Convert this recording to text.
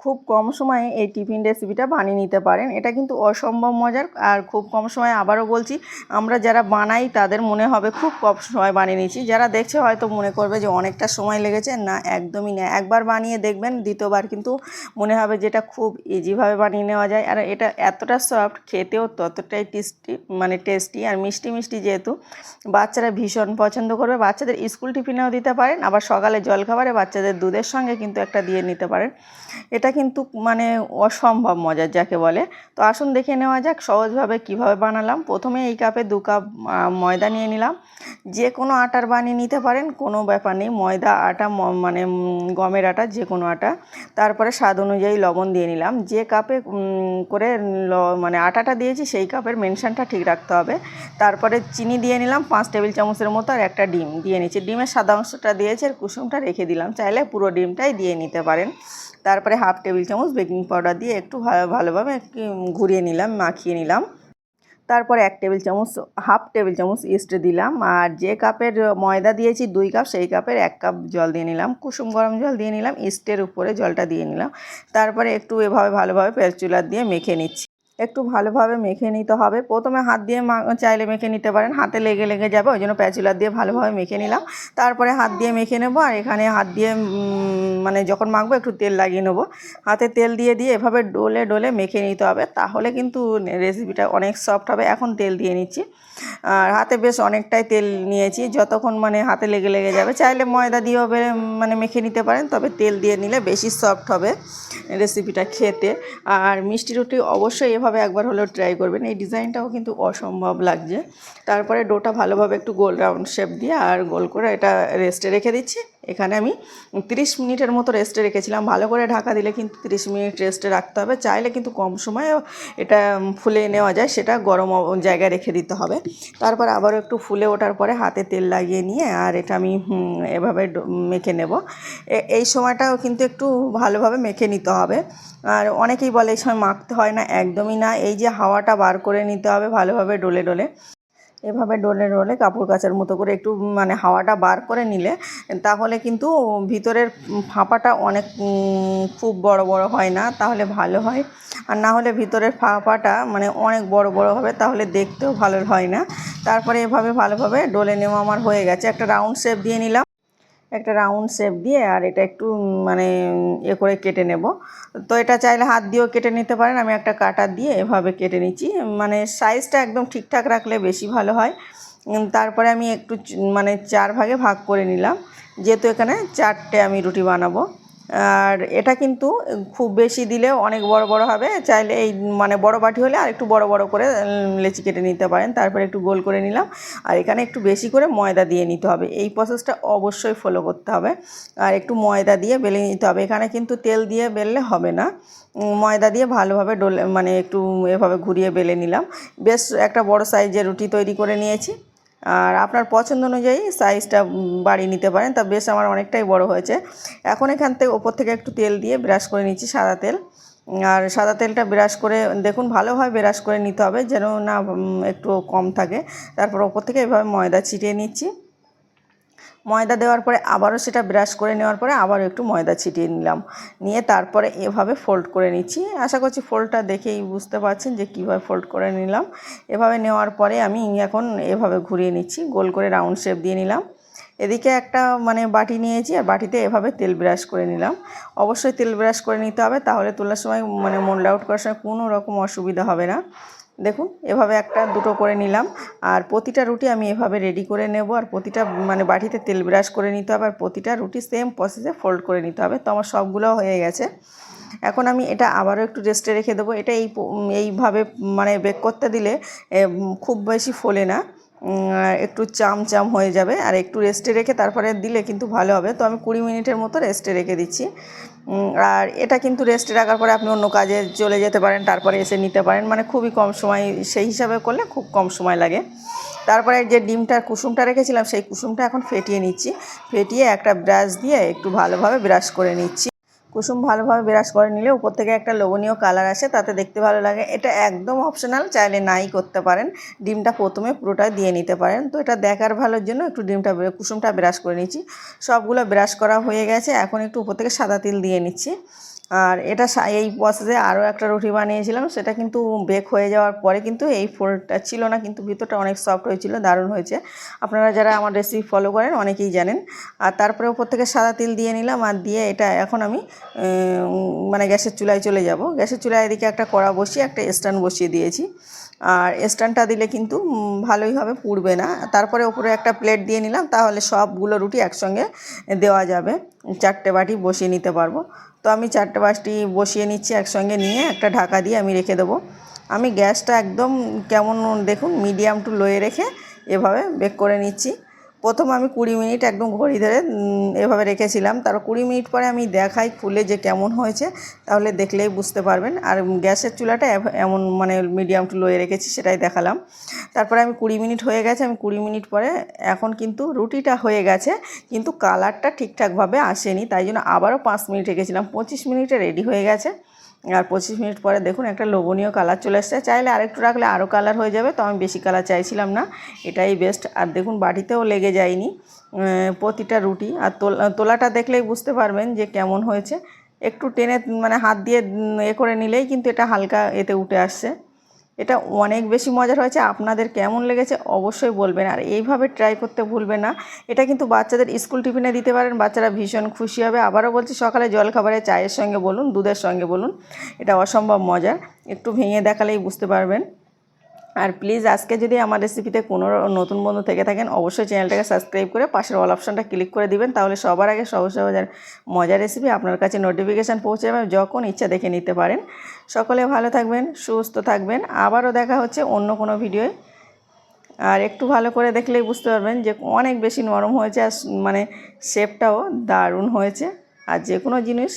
খুব কম সময়ে এই টিফিন রেসিপিটা বানিয়ে নিতে পারেন। এটা কিন্তু অসম্ভব মজার। আর খুব কম সময়ে আবারও বলছি, আমরা যারা বানাই তাদের মনে হবে খুব কম সময় বানিয়ে নিয়েছি। যারা দেখছে হয়তো মনে করবে যে অনেকটা সময় লেগেছে। না, একদমই না। একবার বানিয়ে দেখবেন, দ্বিতীয়বার কিন্তু মনে হবে যেটা খুব ইজিভাবে বানিয়ে নেওয়া যায়। আর এটা এতটা সফট খেতেও ততটাই টেস্টি মানে টেস্টি আর মিষ্টি মিষ্টি যেহেতু, বাচ্চারা ভীষণ পছন্দ করবে। বাচ্চাদের স্কুল টিফিনেও দিতে পারেন। আবার সকালে জলখাবারে বাচ্চাদের দুধের সঙ্গে কিন্তু একটা দিয়ে নিতে পারেন। এটা কিন্তু মানে অসম্ভব মজার যাকে বলে। তো আসুন দেখে নেওয়া যাক সহজভাবে কীভাবে বানালাম। প্রথমে এই কাপে দু কাপ ময়দা নিয়ে নিলাম। যে কোনো আটার বানিয়ে নিতে পারেন, কোনো ব্যাপার নেই। ময়দা, আটা মানে গমের আটা যে কোনো আটা। তারপরে স্বাদ অনুযায়ী লবণ দিয়ে নিলাম। যে কাপে করে মানে আটাটা দিয়েছি, সেই কাপের মেনশনটা ঠিক রাখতে হবে। তারপরে চিনি দিয়ে নিলাম পাঁচ টেবিল চামচের মতো আর একটা ডিম। দিয়ে নিচ্ছি। ডিমের সাদা অংশটা দিয়েছি আর কুসুমটা রেখে দিলাম। চাইলে পুরো ডিমটাই দিয়ে নিতে পারেন। তারপরে হাফ টেবিল চামচ বেকিং পাউডার দিয়ে একটু ভালোভাবে ঘুরিয়ে নিলাম, মাখিয়ে নিলাম। তারপরে এক টেবিল চামচ, হাফ টেবিল চামচ ইস্ট দিলাম আর যে কাপের ময়দা দিয়েছি দুই কাপ, সেই কাপের এক কাপ জল দিয়ে নিলাম। কুসুম গরম জল দিয়ে নিলাম, ইস্টের উপরে জলটা দিয়ে নিলাম। তারপরে একটু এভাবে ভালোভাবে পেঁচুলার দিয়ে মেখে নিচ্ছি। একটু ভালোভাবে মেখে নিতে হবে। প্রথমে হাত দিয়ে চাইলে মেখে নিতে পারেন। হাতে লেগে লেগে যাবে, ওই জন্য প্যাচুলার দিয়ে ভালোভাবে মেখে নিলাম। তারপরে হাত দিয়ে মেখে নেব, আর এখানে হাত দিয়ে মানে যখন মাখবো একটু তেল লাগিয়ে নেব। হাতে তেল দিয়ে দিয়ে এভাবে ডোলে ডোলে মেখে নিতে হবে, তাহলে কিন্তু রেসিপিটা অনেক সফট হবে। এখন তেল দিয়ে নিচ্ছি। আর হাতে বেশ অনেকটাই তেল নিয়েছি, যতক্ষণ মানে হাতে লেগে লেগে যাবে। চাইলে ময়দা দিয়েও মানে মেখে নিতে পারেন, তবে তেল দিয়ে নিলে বেশি সফট হবে রেসিপিটা খেতে। আর মিষ্টি রুটি অবশ্যই এভাবে একবার হলেও ট্রাই করবেন। এই ডিজাইনটাও কিন্তু অসম্ভব লাগছে। তারপরে ডোটা ভালোভাবে একটু গোল রাউন্ড শেপ দিয়ে আর গোল করে এটা রেস্টে রেখে দিচ্ছি। এখানে আমি তিরিশ মিনিটের মতো রেস্টে রেখেছিলাম। ভালো করে ঢাকা দিলে কিন্তু তিরিশ মিনিট রেস্টে রাখতে হবে। চাইলে কিন্তু কম সময়ে এটা ফুলে নেওয়া যায়, সেটা গরম জায়গায় রেখে দিতে হবে। তারপর আবারও একটু ফুলে ওঠার পরে হাতে তেল লাগিয়ে নিয়ে, আর এটা আমি এভাবে মেখে নেব। এই সময়টাও কিন্তু একটু ভালোভাবে মেখে নিতে হবে। আর অনেকেই বলে, এই সময় মাখতে হয় না। একদমই না। এই যে হাওয়াটা বার করে নিতে হবে ভালোভাবে ডলে ডলে। এভাবে ডোলে ডোলে কাপড় কাচার মতো করে একটু মানে হাওয়াটা বার করে নিলে তাহলে কিন্তু ভিতরের ফাঁপাটা অনেক খুব বড় বড় হয় না, তাহলে ভালো হয়। আর না হলে ভিতরের ফাঁপাটা মানে অনেক বড় বড় হবে, তাহলে দেখতেও ভালো হয় না। তারপরে এভাবে ভালোভাবে ডোলে নেওয়া আমার হয়ে গেছে। একটা রাউন্ড শেপ দিয়ে নিলাম। একটা রাউন্ড শেপ দিয়ে আর এটা একটু মানে এ করে কেটে নেব। তো এটা চাইলে হাত দিয়েও কেটে নিতে পারেন। আমি একটা কাটার দিয়ে এভাবে কেটে নিচ্ছি। মানে সাইজটা একদম ঠিকঠাক রাখলে বেশি ভালো হয়। তারপরে আমি একটু মানে চার ভাগে ভাগ করে নিলাম। যেহেতু এখানে চারটে আমি রুটি বানাবো। আর এটা কিন্তু খুব বেশি দিলেও অনেক বড় বড় হবে। চাইলে এই মানে বড় বাটি হলে আর একটু বড় বড় করে লেচি কেটে নিতে পারেন। তারপরে একটু গোল করে নিলাম। আর এখানে একটু বেশি করে ময়দা দিয়ে নিতে হবে। এই প্রসেসটা অবশ্যই ফলো করতে হবে। আর একটু ময়দা দিয়ে বেলে নিতে হবে। এখানে কিন্তু তেল দিয়ে বেললে হবে না। ময়দা দিয়ে ভালোভাবে ডোলে মানে একটু এভাবে ঘুরিয়ে বেলে নিলাম। বেশ একটা বড় সাইজের রুটি তৈরি করে নিয়েছি। আর আপনার পছন্দ অনুযায়ী সাইজটা বাড়িয়ে নিতে পারেন। তা বেশ আমার অনেকটাই বড় হয়েছে। এখন এখান থেকে ওপর থেকে একটু তেল দিয়ে ব্রাশ করে নিচ্ছি সাদা তেল। আর সাদা তেলটা ব্রাশ করে, দেখুন ভালোভাবে ব্রাশ করে নিতে হবে, যেন না একটু কম থাকে। তারপর ওপর থেকে এভাবে ময়দা ছিটিয়ে নিচ্ছি। ময়দা দেওয়ার পরে আবারও সেটা ব্রাশ করে নেওয়ার পরে আবারও একটু ময়দা ছিটিয়ে নিলাম। নিয়ে তারপরে এভাবে ফোল্ড করে নিচ্ছি। আশা করছি ফোল্ডটা দেখেই বুঝতে পারছেন যে কীভাবে ফোল্ড করে নিলাম। এভাবে নেওয়ার পরে আমি এখন এভাবে ঘুরিয়ে নিচ্ছি, গোল করে রাউন্ড শেপ দিয়ে নিলাম। এদিকে একটা মানে বাটি নিয়েছি আর বাটিতে এভাবে তেল ব্রাশ করে নিলাম। অবশ্যই তেল ব্রাশ করে নিতে হবে, তাহলে তোলার সময় মানে মোল্ড আউট করার সময় কোনো রকম অসুবিধা হবে না। দেখুন, এভাবে একটা, দুটো করে নিলাম। আর প্রতিটা রুটি আমি এভাবে রেডি করে নেব। আর প্রতিটা মানে বাটিতে তেল ব্রাশ করে নিতে হবে। আর প্রতিটা রুটি সেম প্রসেসে ফোল্ড করে নিতে হবে। তো আমার সবগুলো হয়ে গেছে। এখন আমি এটা আবারও একটু রেস্টে রেখে দেবো। এটা এই এইভাবে মানে বেক করতে দিলে খুব বেশি ফোলে না। একটু চাম চাম হয়ে যাবে আর একটু রেস্টে রেখে তারপরে দিলে কিন্তু ভালো হবে। তো আমি কুড়ি মিনিটের মতো রেস্টে রেখে দিচ্ছি। আর এটা কিন্তু রেস্টে রাখার পরে আপনি অন্য কাজে চলে যেতে পারেন, তারপরে এসে নিতে পারেন। মানে খুবই কম সময়, সেই হিসাবে করলে খুব কম সময় লাগে। তারপরে যে ডিমটার কুসুমটা রেখেছিলাম, সেই কুসুমটা এখন ফেটিয়ে নিচ্ছি। ফেটিয়ে একটা ব্রাশ দিয়ে একটু ভালোভাবে ব্রাশ করে নিচ্ছি। কুসুম ভালোভাবে ব্রাশ করে নিলে উপর থেকে একটা লোভনীয় কালার আসে, তাতে দেখতে ভালো লাগে। এটা একদম অপশনাল চাইলে নাই করতে পারেন। ডিমটা প্রথমে পুরোটা দিয়ে নিতে পারেন। তো এটা দেখার ভালোর জন্য একটু ডিমটা কুসুমটা ব্রাশ করে নিচ্ছি সবগুলো ব্রাশ করা হয়ে গেছে। এখন একটু উপর থেকে সাদা তিল দিয়ে নিচ্ছি। আর এটা এই প্রসেসে আরও একটা রুটি বানিয়েছিলাম, সেটা কিন্তু বেক হয়ে যাওয়ার পরে কিন্তু এই ফোল্ডটা ছিল না, কিন্তু ভিতরটা অনেক সফট হয়েছিল, দারুণ হয়েছে। আপনারা যারা আমার রেসিপি ফলো করেন, অনেকেই জানেন। আর তারপরে ওপর থেকে সাদা তিল দিয়ে নিলাম, আর দিয়ে এটা এখন আমি মানে গ্যাসের চুলায় চলে যাব। গ্যাসের চুলায় এদিকে একটা কড়া বসিয়ে, একটা স্ট্যান্ড বসিয়ে দিয়েছি। আর স্ট্যান্ডটা দিলে কিন্তু ভালোই হবে, পুড়বে না। তারপরে ওপরে একটা প্লেট দিয়ে নিলাম, তাহলে সবগুলো রুটি একসঙ্গে দেওয়া যাবে। চারটে বাটি বসিয়ে নিতে পারব। তো আমি চারটে বাটি বসিয়ে নিচ্ছি একসঙ্গে নিয়ে একটা ঢাকা দিয়ে আমি রেখে দেবো। আমি গ্যাসটা একদম কেমন দেখুন, মিডিয়াম টু লোয়ে রেখে এভাবে বেক করে নিচ্ছি। প্রথম আমি কুড়ি মিনিট একদম ঘড়ি ধরে এভাবে রেখেছিলাম। তারপর কুড়ি মিনিট পরে আমি দেখাই খুলে যে কেমন হয়েছে, তাহলে দেখলেই বুঝতে পারবেন। আর গ্যাসের চুলাটা এমন মানে মিডিয়াম টু লোয়ে রেখেছি, সেটাই দেখালাম। তারপরে আমি কুড়ি মিনিট হয়ে গেছে, আমি কুড়ি মিনিট পরে এখন কিন্তু রুটিটা হয়ে গেছে, কিন্তু কালারটা ঠিকঠাকভাবে আসেনি, তাই জন্য আবারও পাঁচ মিনিট রেখেছিলাম। পঁচিশ মিনিটে রেডি হয়ে গেছে। আর পঁচিশ মিনিট পরে দেখুন একটা লোভনীয় কালার চলে এসছে। চাইলে আরেকটু রাখলে আরও কালার হয়ে যাবে, তো আমি বেশি কালার চাইছিলাম না। এটাই বেস্ট আর দেখুন, বাটিতেও লেগে যায়নি প্রতিটা রুটি। আর তোলা, তোলাটা দেখলেই বুঝতে পারবেন যে কেমন হয়েছে। একটু টেনে মানে হাত দিয়ে এ করে নিলেই কিন্তু এটা হালকা এতে উঠে আসছে। এটা অনেক বেশি মজার হয়েছে। আপনাদের কেমন লেগেছে অবশ্যই বলবেন। আর এইভাবে ট্রাই করতে ভুলবে না। এটা কিন্তু বাচ্চাদের স্কুল টিফিনে দিতে পারেন। বাচ্চারা ভীষণ খুশি হবে। আবারও বলছি, সকালে জলখাবারে চায়ের সঙ্গে বলুন, দুধের সঙ্গে বলুন। এটা অসম্ভব মজার। একটু ভেঙে দেখালেই বুঝতে পারবেন। আর প্লিজ আজকে যদি আমার রেসিপিতে কোনো নতুন বন্ধু থেকে থাকেন, অবশ্যই চ্যানেলটাকে সাবস্ক্রাইব করে পাশের অল অপশনটা ক্লিক করে দিবেন, তাহলে সবার আগে সহজ সহজের মজার রেসিপি আপনার কাছে নোটিফিকেশান পৌঁছে যাবে যখন ইচ্ছা দেখে নিতে পারেন। সকলে ভালো থাকবেন, সুস্থ থাকবেন, আবারও দেখা হচ্ছে অন্য কোনো ভিডিওয় আর একটু ভালো করে দেখলেই বুঝতে পারবেন যে অনেক বেশি নরম হয়েছে আর মানে শেপটাও দারুণ হয়েছে। আর যে কোনো জিনিস